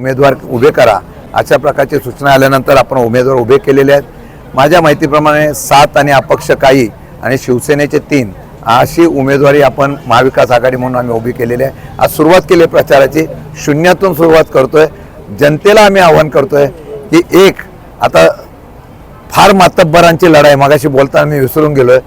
उमेदवार उभे करा अशा प्रकारची सूचना आल्यानंतर आपण उमेदवार उभे केलेले आहेत. माझ्या माहितीप्रमाणे सात आणि अपक्ष काही आणि शिवसेनेचे तीन अशी उमेदवारी आपण महाविकास आघाडी म्हणून आम्ही उभी केलेली आहे. आज सुरुवात केली आहे प्रचाराची शून्यातून सुरुवात करतोय. जनतेला आम्ही आव्हान करतोय की एक आता फार मातब्बरांची लढाई मागाशी बोलताना मी विसरून गेलोय.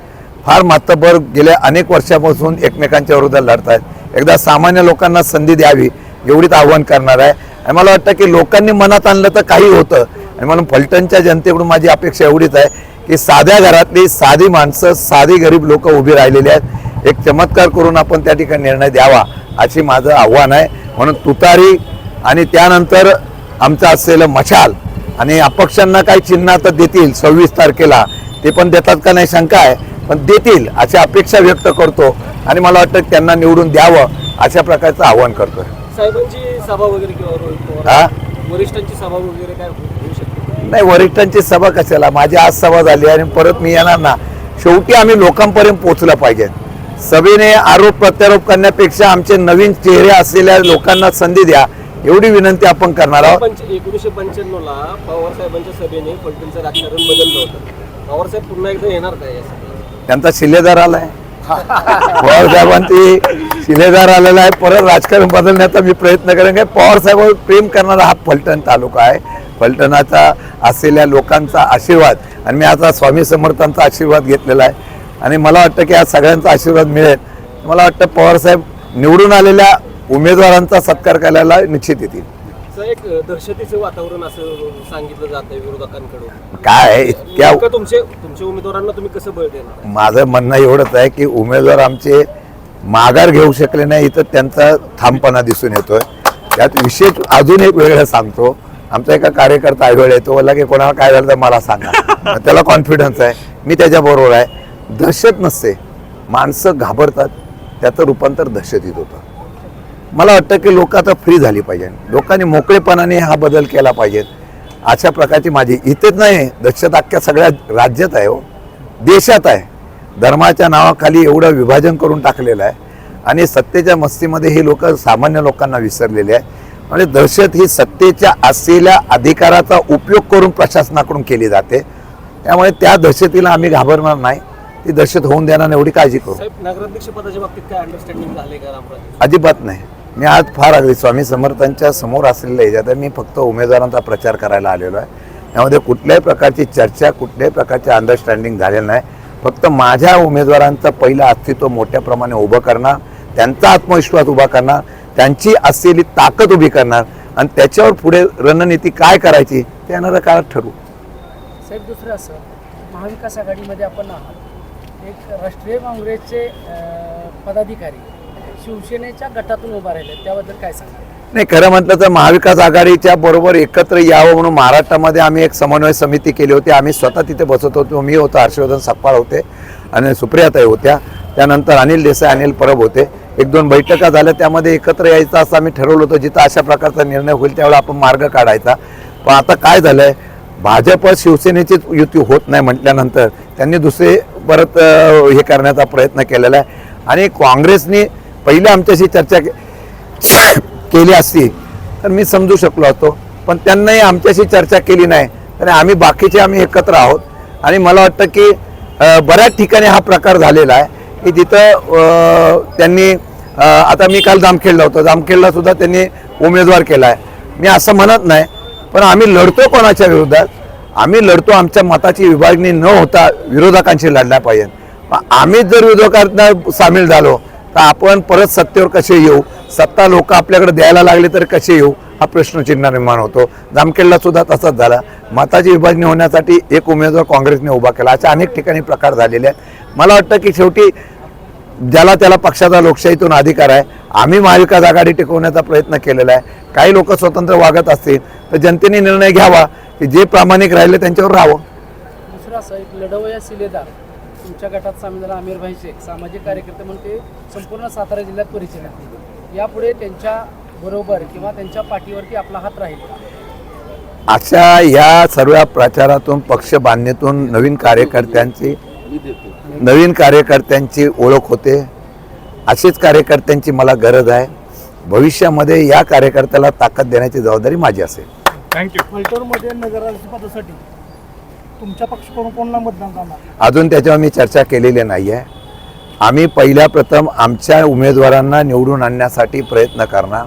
फार मातब्बर गेल्या अनेक वर्षापासून एकमेकांच्या विरोधात लढत आहेत एकदा सामान्य लोकांना संधी द्यावी एवढीच आव्हान करणार आहे. आणि मला वाटतं की लोकांनी मनात आणलं तर काही होतं. आणि म्हणून फलटणच्या जनतेकडून माझी अपेक्षा एवढीच आहे की साध्या घरातली साधी माणसं साधी गरीब लोक उभी राहिलेली आहेत. एक चमत्कार करून आपण त्या ठिकाणी निर्णय द्यावा अशी माझं आव्हान आहे. म्हणून तुतारी आणि त्यानंतर आमचं असलेलं मशाल आणि अपक्षांना काही चिन्ह आता देतील सव्वीस तारखेला. ते पण देतात का नाही शंका आहे. पण देतील अशी अपेक्षा व्यक्त करतो आणि मला वाटतं त्यांना निवडून द्यावं अशा प्रकारचं आव्हान करतोय. साहेबांची सभा वगैरे किंवा वरिष्ठांची सभा वगैरे काय होऊ शकते? नाही वरिष्ठांची सभा कशाला? माझी आज सभा झाली आणि परत मी येणार ना. शेवटी आम्ही लोकांपर्यंत पोहोचलं पाहिजे. सभेने आरोप प्रत्यारोप करण्यापेक्षा आमचे नवीन चेहरे असलेल्या लोकांना संधी द्या. एवढी विनंती आपण करणार आहोत. एकोणीसशे पंच्याण्णव ला पवार साहेबांच्या सभेने फलटणचं राजकारण बदललं होतं. पवार साहेब पुन्हा एकदा येणार काय? त्यांचा शिलेदार आलाय. पवार साहेबांची शिलेदार आलेला आहे. परत राजकारण बदलण्याचा मी प्रयत्न करेन. काय पवार साहेबांवर प्रेम करणारा हा फलटण तालुका आहे. फलटणाचा असलेल्या लोकांचा आशीर्वाद आणि मी आता स्वामी समर्थांचा आशीर्वाद घेतलेला आहे. आणि मला वाटतं की आज सगळ्यांचा आशीर्वाद मिळेल. मला वाटतं पवारसाहेब निवडून आलेल्या उमेदवारांचा सत्कार करायला निश्चित येतील. एक दहशतीचं वातावरण असं सांगितलं जात आहे विरोधकांकडून. काय इतक्या तुमचे तुमच्या उमेदवारांना तुम्ही कसं बळ देणार? माझं म्हणणं एवढंच आहे की उमेदवार आमचे माघार घेऊ शकले नाही इथं त्यांचा ठामपणा दिसून येतोय. त्यात विशेष अजून एक वेगळं सांगतो. आमचा एका कार्यकर्ता आढळ येतो बोलला की कोणाला काय झालं तर मला सांगा. त्याला कॉन्फिडन्स आहे. मी त्याच्याबरोबर आहे. दहशत नसते. माणसं घाबरतात. त्याचं रूपांतर दहशतीत होतं. मला वाटतं की लोक आता फ्री झाली पाहिजे. लोकांनी मोकळेपणाने हा बदल केला पाहिजे. अशा प्रकारची माझी इथेच नाही दहशत अख्ख्या सगळ्या राज्यात आहे हो. देशात आहे. धर्माच्या नावाखाली एवढं विभाजन करून टाकलेलं आहे. आणि सत्तेच्या मस्तीमध्ये हे लोक सामान्य लोकांना विसरलेले आहे म्हणजे दहशत ही सत्तेच्या असलेल्या अधिकाराचा उपयोग करून प्रशासनाकडून केली जाते. त्यामुळे त्या दहशतीला आम्ही घाबरणार नाही. ती दहशत होऊन देणार एवढी काळजी करू. नगराध्यक्ष पदाच्या बाबतीत काय अंडरस्टँडिंग अजिबात नाही. मी आज फार अगदी स्वामी समर्थांच्या समोर असलेल्या याच्यात मी फक्त उमेदवारांचा प्रचार करायला आलेलो आहे. यामध्ये कुठल्याही प्रकारची चर्चा कुठल्याही प्रकारचे अंडरस्टँडिंग झालेलं नाही. फक्त माझ्या उमेदवारांचं पहिलं अस्तित्व मोठ्या प्रमाणे उभं करणार त्यांचा आत्मविश्वास उभा करणार त्यांची असलेली ताकद उभी करणार आणि त्याच्यावर पुढे रणनीती काय करायची ते येणाऱ्या काळात ठरवू साहेब दुसरं असं महाविकास आघाडीमध्ये आपण आहात. एक राष्ट्रीय काँग्रेसचे पदाधिकारी शिवसेनेच्या गटातून उभा राहिले. त्याबद्दल काय सांगा नाही खरं म्हटलं तर महाविकास आघाडीच्या बरोबर एकत्र यावं म्हणून महाराष्ट्रामध्ये आम्ही एक समन्वय समिती केली होती. आम्ही स्वतः तिथे बसत होतो. मी होतो हर्षवर्धन सकपाळ होते आणि सुप्रियाताई होत्या. त्यानंतर अनिल देसाई अनिल परब होते. एक दोन बैठका झाल्या. त्यामध्ये एकत्र यायचं असं आम्ही ठरवलं होतं. जिथं अशा प्रकारचा निर्णय होईल त्यावेळेला आपण मार्ग काढायचा. पण आता काय झालंय? भाजप शिवसेनेचीच युती होत नाही म्हटल्यानंतर त्यांनी दुसरे परत हे करण्याचा प्रयत्न केलेला आहे. आणि काँग्रेसने पहिले आमच्याशी चर्चा के- केली असती तर मी समजू शकलो असतो. पण त्यांनाही आमच्याशी चर्चा केली नाही. आणि आम्ही बाकीचे आम्ही एकत्र आहोत. आणि मला वाटतं की बऱ्याच ठिकाणी हा प्रकार झालेला आहे. की जिथं त्यांनी आता मी काल जामखेडला होतो. जामखेडला सुद्धा त्यांनी उमेदवार केला आहे. मी असं म्हणत नाही पण आम्ही लढतो कोणाच्या विरोधात? आम्ही लढतो आमच्या मताची विभागणी न होता विरोधकांशी लढल्या पाहिजे आम्हीच जर विरोधकांना सामील झालो तर आपण परत सत्तेवर कसे येऊ? सत्ता लोक आपल्याकडे द्यायला लागले तर कसे येऊ? हा प्रश्नचिन्ह निर्माण होतो. जामखेडला सुद्धा तसाच झाला. मताची विभागणी होण्यासाठी एक उमेदवार काँग्रेसने उभा केला. अशा अनेक ठिकाणी प्रकार झालेले आहेत. मला वाटतं की शेवटी ज्याला त्याला पक्षाचा लोकशाहीतून अधिकार आहे आम्ही महाविकास आघाडी टिकवण्याचा प्रयत्न केलेला आहे. काही लोक स्वतंत्र वागत असतील तर जनतेने निर्णय घ्यावा की जे प्रामाणिक राहिले त्यांच्यावर राहावं. दुसरं तुमच्या गटात सामील झाला आमिर भाई शेख सामाजिक कार्यकर्ते म्हणून ते संपूर्ण सातारा जिल्ह्यात परिचित आहेत यापुढे त्यांच्या बरोबर किंवा त्यांच्या पाठीवरती आपला हात राहील अशा या सर्व प्रचारातून पक्ष बांधणीतून नवीन कार्यकर्त्यांची नवीन कार्यकर्त्यांची ओळख होते. अशीच कार्यकर्त्यांची मला गरज आहे. भविष्यामध्ये या कार्यकर्त्याला ताकद देण्याची जबाबदारी माझी असेल. थँक्यू फलटणमध्ये नगराध्यक्षपदासाठी. तुमच्या पक्षाकडून कोणाला मतदान करणार? अजून त्याच्यावर मी चर्चा केलेली नाही आहे आम्ही पहिल्या प्रथम आमच्या उमेदवारांना निवडून आणण्यासाठी प्रयत्न करणार.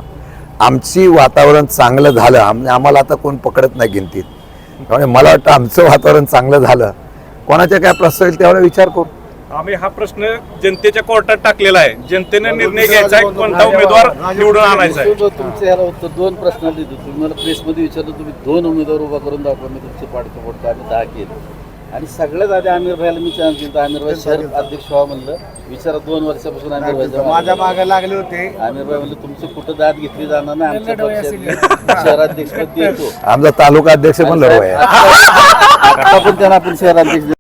आमची वातावरण चांगलं झालं. आम आम्हाला आता कोण पकडत नाही गिनतीत. त्यामुळे मला वाटतं आमचं वातावरण चांगलं झालं. कोणाच्या काय प्रश्न येईल त्यावेळेला विचार करू. आम्ही हा प्रश्न जनतेच्या कोर्टात टाकलेला आहे जनतेने निर्णय घ्यायचा आहे कोणता उमेदवार निवडून आणायचा आहे तुमचे ह्याला उत्तर दोन प्रश्न दिले तुम्ही मला प्रेसमध्ये विचारलं तुम्ही दोन उमेदवार उभा करून दाखवा मी तुमचे पाडतो पडतो आम्ही दहा केले आणि सगळ्यात आधी आमिर भाईला मी चान्स दिला आमिर भाई शहर अध्यक्ष व्हा म्हणलं विचारा दोन वर्षापासून आमिर भाई माझ्या मागे लागले होते आमिर भाई म्हणलं तुमचं कुठं दात घेतली जाणार नाही आमच्या पक्षात शहराध्यक्ष आमचा तालुका अध्यक्ष पण लढू आहे आता पण त्यांना आपण शहराध्यक्ष